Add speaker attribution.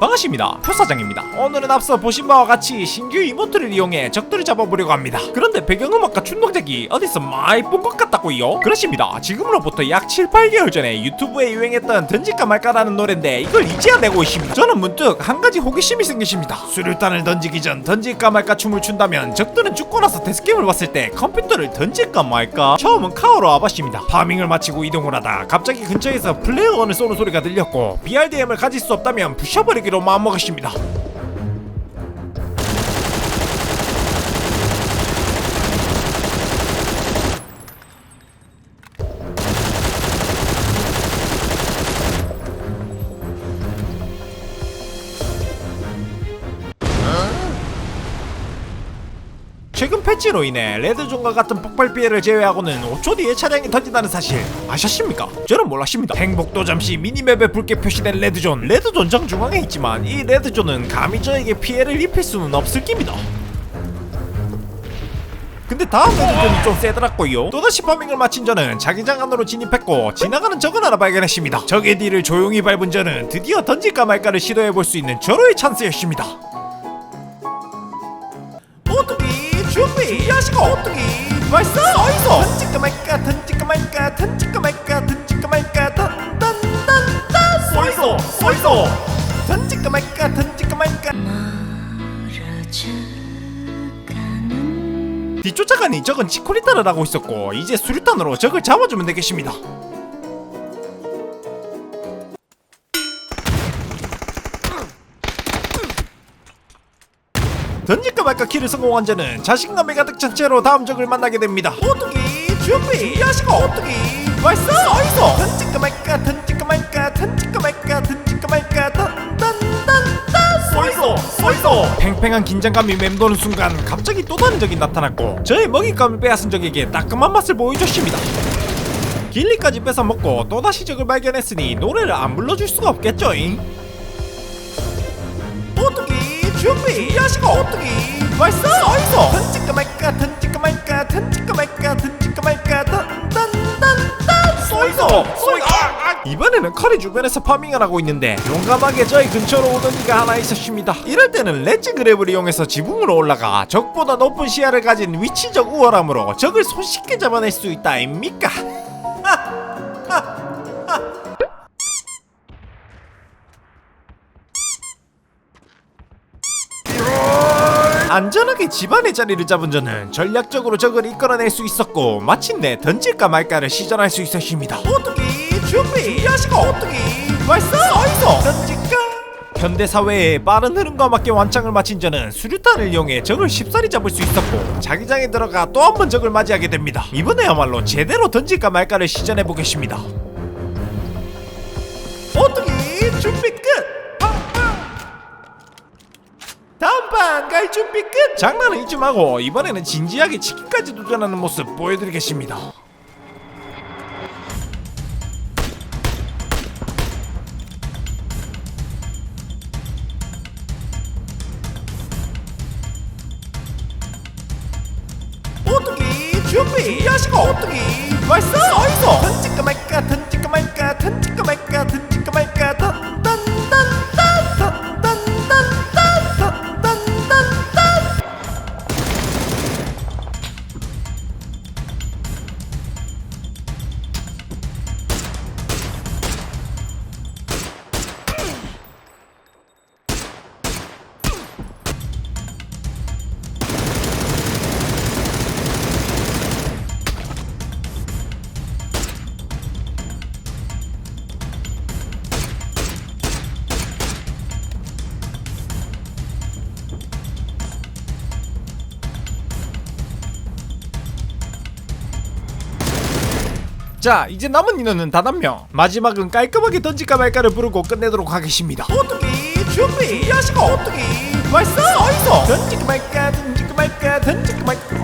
Speaker 1: 반갑습니다. 표사장입니다. 오늘은 앞서 보신 바와 같이 신규 이모트를 이용해 적들을 잡아보려고 합니다. 그런데 배경음악과 춘동작이 어디서 많이 본 것 같다고요? 그렇습니다. 지금으로부터 약 7, 8개월 전에 유튜브에 유행했던 던질까 말까라는 노래인데 이걸 이제야 내고 있습니다. 저는 문득 한 가지 호기심이 생기십니다. 수류탄을 던지기 전 던질까 말까 춤을 춘다면 적들은 죽고 나서 데스게임을 봤을 때 컴퓨터를 던질까 말까? 처음은 카오로 와봤습니다. 파밍을 마치고 이동을 하다 갑자기 근처에서 플레어건을 쏘는 소리가 들렸고 BRDM을 가질 수 없다면 부셔버리기 로 마음먹었습니다 최근 패치로 인해 레드존과 같은 폭발 피해를 제외하고는 5초 뒤에 차량이 터진다는 사실 아셨습니까? 저는 몰랐습니다. 행복도 잠시 미니맵에 붉게 표시된 레드존. 레드존 정중앙에 있지만 이 레드존은 감히 저에게 피해를 입힐 수는 없을 깁니다. 근데 다음 레드존이 좀 세더라고요. 또다시 파밍을 마친 저는 자기장 안으로 진입했고 지나가는 적을 하나 발견했습니다. 적의 뒤를 조용히 밟은 저는 드디어 던질까 말까를 시도해볼 수 있는 절호의 찬스였습니다. 준비 야시고? 오뚜기 발사 어이소 던질까 말까 던질까 말까 던질까 말까 던질까 말까 던던던던. 쏘이소 쏘이소 던질까 말까 던질까 말까. 뒤쫓아가니 적은 치코리타를 하고 있었고 이제 수류탄으로 적을 잡아주면 되겠습니다 던질까 말까 키를 성공한 자는 자신감이 가득 찬 채로 다음 적을 만나게 됩니다. 오뚜기 준비 야시고 오뚜기 발사 어이소 던질까 말까 던질까 말까 던질까 말까 던질까 말까 쏘이소 팽팽한 긴장감이 맴도는 순간 갑자기 또 다른 적이 나타났고 저의 먹잇감을 빼앗은 적에게 따끔한 맛을 보여줬습니다. 길리까지 뺏어 먹고 또다시 적을 발견했으니 노래를 안 불러줄 수가 없겠죠잉. 준비 야시고 오뚜기. 발사 어이소 던질까 말까 던질까 말까 던질까 말까 던질까 말까 던던던던. 아, 아. 이번에는 커리 주변에서 파밍을 하고 있는데 용감하게 저희 근처로 오던 이가 하나 있었습니다. 이럴 때는 렌즈 그랩을 이용해서 지붕으로 올라가 적보다 높은 시야를 가진 위치적 우월함으로 적을 손쉽게 잡아낼 수 있다 아닙니까 안전하게 집안의 자리를 잡은 저는 전략적으로 적을 이끌어낼 수 있었고 마침내 던질까 말까를 시전할 수 있었습니다. 오뚜기 준비 야시고 오뚜기 발사 어이소 던질까 현대 사회의 빠른 흐름과 맞게 완창을 마친 저는 수류탄을 이용해 적을 쉽사리 잡을 수 있었고 자기장에 들어가 또 한 번 적을 맞이하게 됩니다. 이번에야말로 제대로 던질까 말까를 시전해 보겠습니다. 오뚜기 준비 끝. 다음 판 갈 준비 끝! 장난은 잊지 마고 이번에는 진지하게 치킨까지 도전하는 모습 보여드리겠습니다. 오뚜기 준비 야시고 오뚜기 발사 어이소 자 이제 남은 인원은 단 한 명. 마지막은 깔끔하게 던질까 말까를 부르고 끝내도록 하겠습니다. 오뚜기 준비 야시고 오뚜기 발사 어이소 던질까 말까 던질까 말까 던질까 말까